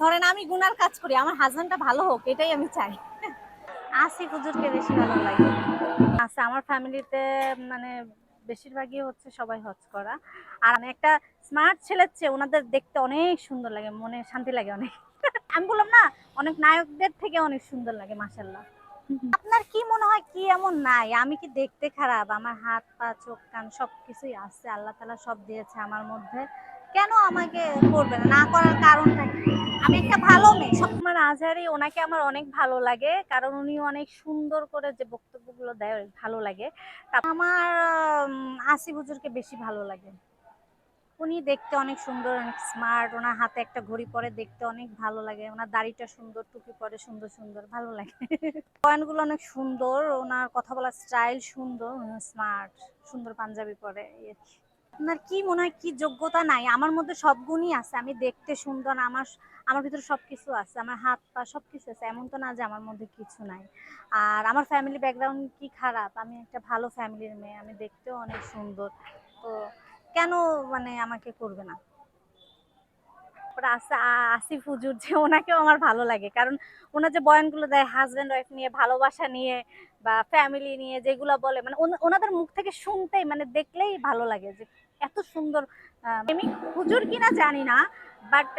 ধরেন আমি গুনার কাজ করি আমার হাজবেন্ডটা ভালো হোক এটাই আমি চাই। আসি হুজুরকে বেশি ভালো লাগে। আচ্ছা আমার ফ্যামিলিতে মানে বেশিরভাগই হচ্ছে সবাই হজ করা। আর আমি একটা স্মার্ট ছেলের চেয়ে ওনাদের দেখতে অনেক সুন্দর লাগে মনে শান্তি লাগে অনেক। আমি বললাম না অনেক নায়কদের থেকে অনেক সুন্দর লাগে মাসাল্লাহ আপনার কি মনে হয় কি এমন নাই? আমি কি দেখতে খারাপ? আমার হাত পা চোখ কান সব কিছুই আছে আল্লাহ তালা সব দিয়েছে আমার মধ্যে। কেন আমাকে করবে না? না করার কারণটা কি আমি একটা ভালো মেয়ে। আমার আজহারি ওনাকে আমার অনেক ভালো লাগে, কারণ উনি অনেক সুন্দর করে যে বক্তব্যগুলো দেয়, অনেক ভালো লাগে। আমার আসিফ হুজুরকে বেশি ভালো লাগে। উনি দেখতে অনেক সুন্দর, অনেক স্মার্ট ওনার হাতে একটা ঘড়ি পরে দেখতে অনেক ভালো লাগে। ওনার দাড়িটা সুন্দর, টুপি পরে সুন্দর সুন্দর, ভালো লাগে। পয়েন্টগুলো অনেক সুন্দর, ওনার কথা বলার স্টাইল সুন্দর স্মার্ট সুন্দর পাঞ্জাবি পরে। আপনার কি মনে হয় কি যোগ্যতা নাই? আমার মধ্যে সব গুণই আছে। আমি দেখতে সুন্দর, আমার আমার ভিতরে সব কিছু আছে, আমার হাত পা সব কিছু আছে। এমন তো না যে আমার মধ্যে কিছু নাই। আর আমার ফ্যামিলি ব্যাকগ্রাউন্ড কি খারাপ? আমি একটা ভালো ফ্যামিলির মেয়ে, আমি দেখতেও অনেক সুন্দর। তো কেন মানে আমাকে করবে না? আসিফ হুজুর যে ওনাকেও আমার ভালো লাগে। কারণ ওনার যে বয়ানগুলো দেয় হাজব্যান্ড ওয়াইফ নিয়ে, ভালোবাসা নিয়ে বা ফ্যামিলি নিয়ে যেগুলো বলে মানে ওনাদের মুখ থেকে শুনতেই মানে দেখলেই ভালো লাগে যে এত সুন্দর আমি হুজুর কিনা জানি না বাট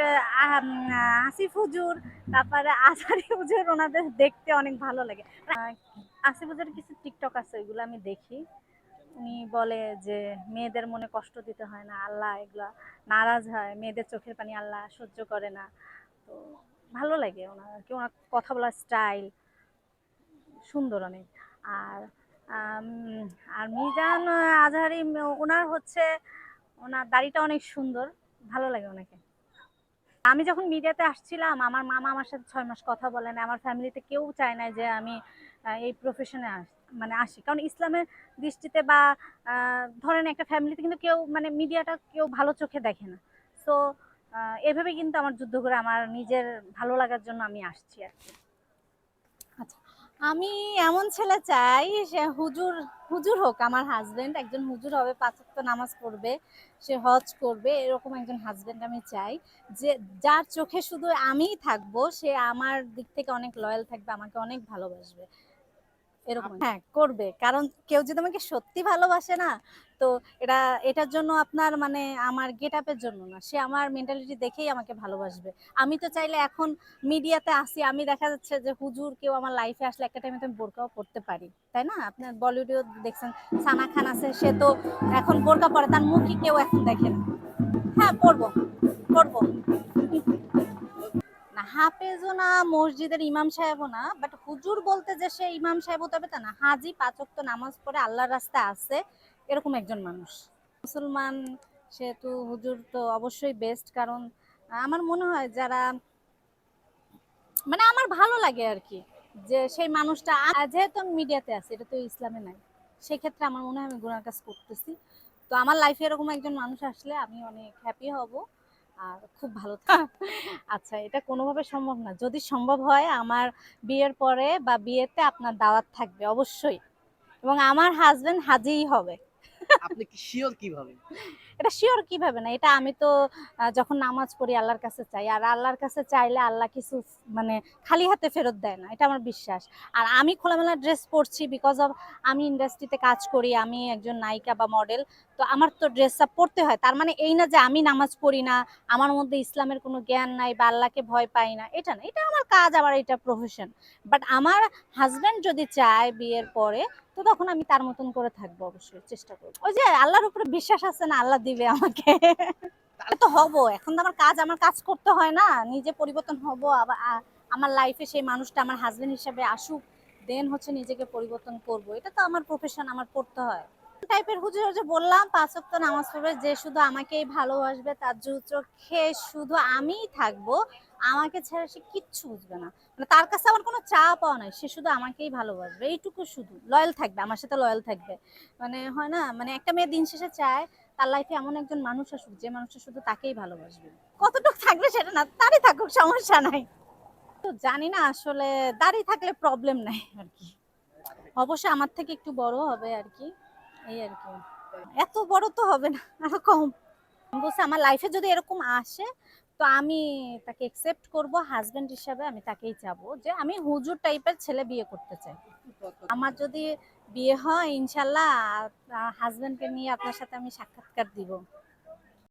আসিফ হুজুর, তারপরে আজারি হুজুর, ওনাদের দেখতে অনেক ভালো লাগে। আসিফ হুজুর কিছু টিকটক আছে, ওইগুলো আমি দেখি। উনি বলে যে, মেয়েদের মনে কষ্ট দিতে হয় না, আল্লাহ এগুলা নারাজ হয়, মেয়েদের চোখের পানি আল্লাহ সহ্য করে না। তো ভালো লাগে ওনার, কি ওনার কথা বলার স্টাইল সুন্দর অনেক। আর আর মিজান আজহারি ওনার হচ্ছে, ওনার দাড়িটা অনেক সুন্দর। ভালো লাগে ওনাকে। আমি যখন মিডিয়াতে আসছিলাম, আমার মামা আমার সাথে ছয় মাস কথা বলেন আমার ফ্যামিলিতে কেউ চায় না যে আমি এই প্রফেশনে আস মানে আসি। কারণ ইসলামের দৃষ্টিতে বা ধরেন একটা ফ্যামিলিতে কিন্তু কেউ মানে মিডিয়াটা কেউ ভালো চোখে দেখে না। সো এভাবে কিন্তু আমার যুদ্ধ করে আমার নিজের ভালো লাগার জন্য আমি আসছি আর কি। আমি এমন ছেলে চাই সে হুজুর হুজুর হোক, আমার হাজবেন্ড একজন হুজুর হবে, পাঁচ ওয়াক্ত নামাজ পড়বে, সে হজ করবে, এরকম একজন হাজবেন্ড আমি চাই যে যার চোখে শুধু আমিই থাকব, সে আমার দিক থেকে অনেক লয়াল থাকবে, আমাকে অনেক ভালোবাসবে। এরকম হ্যাঁ করবে। কারণ কেউ যদি আমাকে সত্যি ভালোবাসে না, তো এটা, এটার জন্য আপনার মানে আমার গেট আপের জন্য না। সে আমার মেন্টালিটি দেখেই আমাকে ভালোবাসবে। আমি তো চাইলে এখন মিডিয়াতে আসি, আমি দেখা যাচ্ছে যে হুজুর কেউ আমার লাইফে আসলে একটা টাইমে আমি বোরকাও পড়তে পারি। তাই না? আপনার বলিউডেও দেখছেন, সানা খান আছে, সে তো এখন বোরকা পরে, তার মুখই কেউ এখন দেখে না। হ্যাঁ পড়ব পড়ব না, হাফেজও না, মসজিদের ইমাম সাহেবও না বাট হুজুর বলতে যে সে ইমাম সাহেব হতে হবে তা না, হাজি পাঁচক তো নামাজ পড়ে আল্লাহর রাস্তায় আছে, এরকম একজন মানুষ। মুসলমান সেহেতু হুজুর তো অবশ্যই বেস্ট কারণ আমার মনে হয় যারা মানে আমার ভালো লাগে আর কি, যে সেই মানুষটা যেহেতু মিডিয়াতে আছি, এটা তো ইসলামে নাই, সেক্ষেত্রে আমার মনে হয় আমি গুণার কাজ করতেছি। তো আমার লাইফে এরকম একজন মানুষ আসলে আমি অনেক হ্যাপি হব। আর খুব ভালো আচ্ছা এটা কোনোভাবে সম্ভব না। যদি সম্ভব হয়, আমার বিয়ের পরে বা বিয়েতে আপনার দাওয়াত থাকবে, অবশ্যই। এবং আমার হাজবেন্ড হাজিই হবে। আপনি কি শিওর কীভাবে এটা শিওর কীভাবে না? এটা আমি তো যখন নামাজ পড়ি আল্লাহর কাছে চাই, আর আল্লাহর কাছে চাইলে আল্লাহ কিছু মানে খালি হাতে ফেরত দেয় না, এটা আমার বিশ্বাস। আর আমি খোলামেলা ড্রেস পরছি বিকজ অফ আমি ইন্ডাস্ট্রিতে কাজ করি, আমি একজন নায়িকা বা মডেল তো আমার তো ড্রেস আপ পরতে হয়। তার মানে এই না যে আমি নামাজ পড়ি না, আমার মধ্যে ইসলামের কোনো জ্ঞান নাই বা আল্লাহকে ভয় পাই না, এটা না, এটা আমার কাজ, আমার এটা প্রফেশন বাট আমার হাজবেন্ড যদি চায় বিয়ের পরে, তো তখন আমি তার মতন করে থাকব অবশ্যই, চেষ্টা করব। ওই যে আল্লাহর উপরে বিশ্বাস আছে না, আল্লাহ দিবে আমাকে। তাহলে তো হব, এখন তো আমার কাজ আমার কাজ করতে হয় না। নিজে পরিবর্তন হব, আবার আমার লাইফে সেই মানুষটা আমার হাজবেন্ড হিসেবে আসুক দেন হচ্ছে নিজেকে পরিবর্তন করব। এটা তো আমার প্রফেশন আমার করতে হয়। টাইপের হুজুর যে বললাম, পাঁচ ওয়াক্ত নামাজ পড়বে, যে শুধু আমাকেই ভালোবাসবে, তার চোখে শুধু আমিই থাকব, আমাকে ছাড়া সে কিচ্ছু বুঝবে না। মানে তার কাছে আমার কোনো চা পাওয়া নাই, সে শুধু আমাকেই ভালোবাসবে, এইটুকু শুধু। লয়াল থাকবে, আমার সাথে লয়াল থাকবে। মানে হয় না মানে একটা মেয়ে দিন শেষে চায় তার লাইফে এমন একজন মানুষ আসুক, যে মানুষটা শুধু তাকেই ভালোবাসবে। কতটুকু থাকবে সেটা না, তারই থাকুক, সমস্যা নাই। তো জানি না আসলে দাঁড়িয়ে থাকলে প্রবলেম নাই আর কি। অবশ্যই আমার থেকে একটু বড় হবে আর কি, এই আর কি। এত বড় তো হবে না আরও কম বলছে, আমার লাইফে যদি এরকম আসে তো আমি তাকে একসেপ্ট করব হাজবেন্ড হিসাবে আমি তাকেই চাবো যে আমি হুজুর টাইপের ছেলে বিয়ে করতে চাই। আমার যদি বিয়ে হয়, ইনশাল্লাহ হাজবেন্ডকে নিয়ে আপনার সাথে আমি সাক্ষাৎকার দিব।